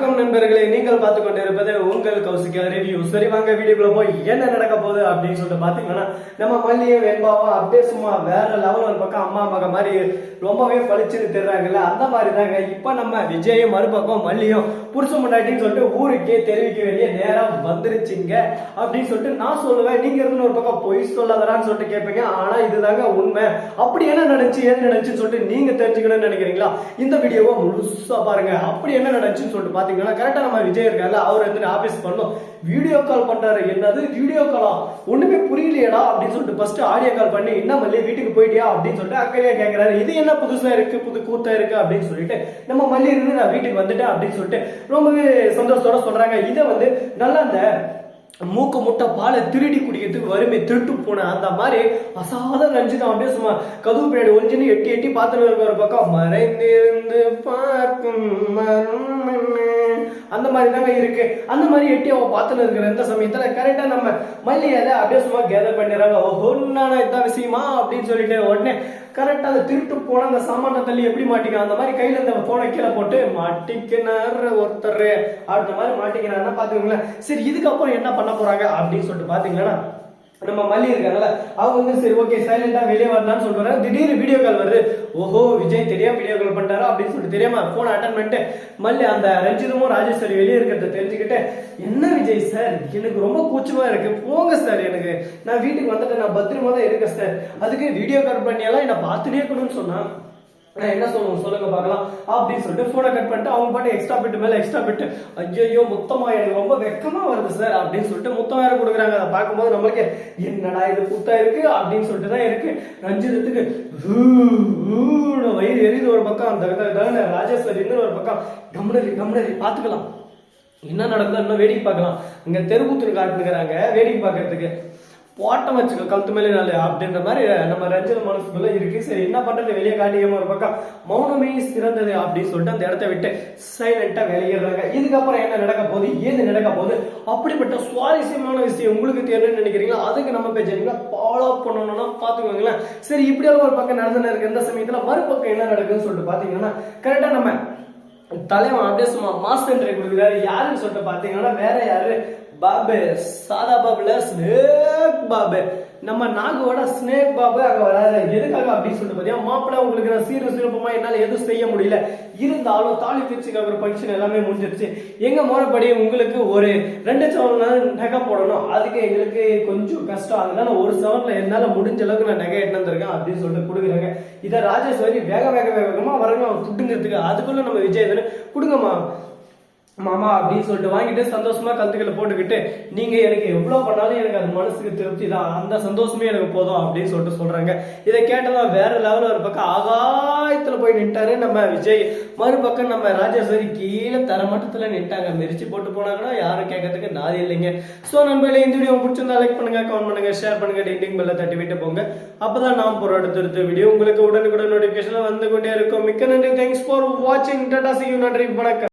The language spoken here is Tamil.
வணக்கம் நண்பர்களே. நீங்கள் பார்த்து கொண்டிருப்பது உங்கள் கௌசிகா ரிவ்யூ சரி வாங்க வீடியோக்குள்ள போய் என்ன நடக்க போகுது அப்படின்னு சொல்லிட்டு பாத்தீங்கன்னா நம்ம மல்லியும் வெண்பாவும் அப்படியே சும்மா வேற லெவல் ஒரு பக்கம் அம்மா மக மாதிரி ரொம்பவே பளிச்சுன்னு தெரிறாங்கல்ல. அந்த மாதிரி தாங்க இப்ப நம்ம விஜயும் மறுபக்கம் மல்லியும் புருஷ முன்னாடின்னு சொல்லிட்டு ஊருக்கே தெரிவிக்க வேண்டிய நேரம் வந்துருச்சுங்க அப்படின்னு சொல்லிட்டு நான் சொல்லுவேன். நீங்க இருந்து ஒரு பக்கம் பொய் சொல்லாதடான்னு சொல்லிட்டு கேட்பீங்க. ஆனா இதுதாங்க உண்மை. அப்படி என்ன நினைச்சு ஏன் நினைச்சுன்னு சொல்லிட்டு நீங்க தெரிஞ்சுக்கணும்னு நினைக்கிறீங்களா? இந்த வீடியோவை முழுசா பாருங்க. அப்படி என்ன நினைச்சுன்னு சொல்லிட்டு பாத்தீங்கன்னா கரெக்டா நம்ம விஜய் இருக்கார்ல அவர் வந்து ஆபீஸ் பண்ணோம். வீடியோ கால் பண்றாரு. என்னது? வீடியோ காலா ஒண்ணுமே புரியலையடா அப்படின்னு சொல்லிட்டு ஃபர்ஸ்ட் ஆடியோ கால் பண்ணி என்ன மல்லி வீட்டுக்கு போயிட்டியா? அப்படின்னு சொல்லிட்டு அக்கையா கேட்கறாரு இது என்ன புதுசா இருக்கு? புது கூத்தா இருக்கு? அப்படின்னு சொல்லிட்டு நம்ம மல்லி இருந்து நான் வீட்டுக்கு வந்துட்டேன் அப்படின்னு சொல்லிட்டு ரொம்பவே சந்தோஷத்தோட சொல்றாங்க. இதை வந்து நல்லா அந்த மூக்கு முட்டை பாலை திருடி குடிக்கிறதுக்கு வறுமை திருட்டு போன அந்த மாதிரி அசாத நஞ்சுதான். அப்படியே சும்மா கதவு பின்னாடி ஒழிஞ்சுன்னு எட்டி எட்டி பார்த்துட்டு இருக்க ஒரு பக்கம். மறைந்திருந்து பார்க்கும் மரம் அந்த மாதிரி தாங்க இருக்கு. அந்த மாதிரி எட்டி அவன் பார்த்துன்னு இருக்கிற இந்த சமயத்துல கரெக்டா நம்ம மல்லியால அதை அப்படியே சும்மா கேதர் பண்ணிடுறாங்க. ஓஹோ நான் இதான் விஷயமா? அப்படின்னு சொல்லிட்டு உடனே கரெக்டா அந்த திருட்டு போன அந்த சாமான தள்ளி எப்படி மாட்டிக்க அந்த மாதிரி கையில இந்த போனை கீழே போட்டு மாட்டிக்கினார் ஒருத்தர். அந்த மாதிரி மாட்டிக்கிறாருன்னா பாத்துக்கோங்களேன் சரி இதுக்கப்புறம் என்ன பண்ண போறாங்க அப்படின்னு சொல்லிட்டு பாத்தீங்கன்னா நம்ம மல்லி இருக்காங்கல்ல அவங்க வந்து சரி ஓகே சைலண்டா வெளியே வரலாம்னு சொல்றாங்க திடீர்னு வீடியோ கால் வருது. ஓஹோ விஜய் தெரியாம வீடியோ கால் பண்ணிட்டாரா அப்படின்னு சொல்லிட்டு தெரியாம போன் அட்டன் பண்ணிட்டு மல்லி அந்த ரஞ்சிதமும் ராஜேஸ்வரி வெளியே இருக்கிறத தெரிஞ்சுக்கிட்டு என்ன விஜய் சார் எனக்கு ரொம்ப கூச்சமா இருக்கு. போங்க சார் எனக்கு. நான் வீட்டுக்கு வந்துட்டு நான் பத்திரமா தான் இருக்கேன் சார் அதுக்கு வீடியோ கால் பண்ணியெல்லாம் என்ன பார்த்துட்டே இருக்கணும்னு சொன்னா நான் என்ன சொல்லுவோம் சொல்லுங்க பார்க்கலாம். அப்படின்னு சொல்லிட்டு ஃபோனை கட் பண்ணிட்டு அவங்க பாட்டு எக்ஸ்ட்ரா பிட்டு மேலே எக்ஸ்ட்ரா பிட்டு ஐயோ மொத்தமாக எனக்கு ரொம்ப வெக்கமாக வருது சார் அப்படின்னு சொல்லிட்டு மொத்தம் வேற கொடுக்குறாங்க. அதை பார்க்கும்போது நம்மளுக்கு என்னடா இது புத்தா இருக்கு? அப்படின்னு சொல்லிட்டு தான் இருக்கு. ரஞ்சிதத்துக்கு ஊன்னு வயிறு எரியுது ஒரு பக்கம். அந்த தகன ராஜேஸ்வரி இன்னொரு ஒரு பக்கம். கம்னரி கம்னரி பார்த்துக்கலாம். என்ன நடக்குதோ இன்னும் வேடிக்கை பார்க்கலாம். இங்கே தெருக்கூத்துரு காட்டுனுங்கிறாங்க வேடிக்கை பார்க்கறதுக்கு. போட்டம் வச்சுக்கோ கழுத்து மேலே நாள் அப்படின்ற மாதிரி நம்ம ரஞ்சித மனசுக்குள்ள இருக்கு. சரி என்ன பண்றது? வெளியே காட்டிக்காம ஒரு பக்கம் மௌனமே சிறந்தது அப்படின்னு சொல்லிட்டு அந்த இடத்த விட்டு சைலண்டா வெளியேறாங்க இதுக்கப்புறம் என்ன நடக்க போகுது? ஏது நடக்க போகுது? அப்படிப்பட்ட சுவாரஸ்யமான விஷயம் உங்களுக்கு தேவைன்னு நினைக்கிறீங்களா? அதுக்கு நம்ம பேஜ் ஃபாலோ பண்ணணும்னா பாத்துக்கோங்களேன் சரி இப்படியெல்லாம் ஒரு பக்கம் நடந்துன்னு இருக்கு. இந்த சமயத்துல மறுபக்கம் என்ன நடக்குதுன்னு சொல்லிட்டு பாத்தீங்கன்னா கரெக்டா நம்ம தலைவன் அப்படியே சும்மா மாஸ்டர் கொடுக்குறாரு. யாருன்னு சொல்லிட்டு பாத்தீங்கன்னா வேற யாரு? பாபு சாதா பாபுல ஸ்னேக் பாபு. நம்ம நாகோட ஸ்னேக் பாபு அங்க வராது எதுக்காக அப்படின்னு சொல்லிட்டு பாத்தீங்கன்னா மாப்பிள்ள உங்களுக்கு நான் சீர சிறப்பமா என்னால எதுவும் செய்ய முடியல. இருந்தாலும் தாலி பிரிச்சுக்க ஒரு ஃபங்க்ஷன் எல்லாமே முடிஞ்சிருச்சு. எங்க முறைப்படி உங்களுக்கு ஒரு ரெண்டு சவன் நகை போடணும். அதுக்கு எங்களுக்கு கொஞ்சம் கஷ்டம். அதனால ஒரு சவன்ல என்னால முடிஞ்ச அளவுக்கு நான் நகை எட்டு வந்திருக்கேன் அப்படின்னு சொல்லிட்டு கொடுக்குறாங்க. இதை ராஜேஸ்வரி வேக வேக வேகமா வரணும். துட்டுங்கிறதுக்கு அதுக்குள்ள நம்ம விஜய் கொடுங்கம்மா மாமா அப்படின்னு சொல்லிட்டு வாங்கிட்டு சந்தோஷமா கழுத்துக்களை போட்டுக்கிட்டு நீங்க எனக்கு எவ்வளவு பண்ணாலும் எனக்கு அது மனசுக்கு திருப்தி தான். அந்த சந்தோஷமே எனக்கு போதும் அப்படின்னு சொல்லிட்டு சொல்றாங்க. இதை கேட்டதா வேற லெவல்ல ஒரு பக்கம் ஆகாயத்துல போய் நின்ட்டாரு நம்ம விஜய். மறுபக்கம் நம்ம ராஜேஸ்வரி கீழே தரமட்டத்துல நின்ட்டாங்க. மெரிச்சு போட்டு போனாங்கன்னா யாரும் கேட்கறதுக்கு நாதி இல்லைங்க. சோ நண்பர்களே இந்த வீடியோ பிடிச்சிருந்தா லைக் பண்ணுங்க கமெண்ட் பண்ணுங்க ஷேர் பண்ணுங்க டிண்டிங் பெல்ல தட்டி விட்டு போங்க. அப்பதான் நாம் போற அடுத்தடுத்த வீடியோ உங்களுக்கு உடனுக்குடன் நோட்டிபிகேஷன் வந்து கொண்டே இருக்கும். மிக்க நன்றி. தேங்க்ஸ் ஃபார் வாட்சிங் டாடா சி யூ நன்றி. வணக்கம்.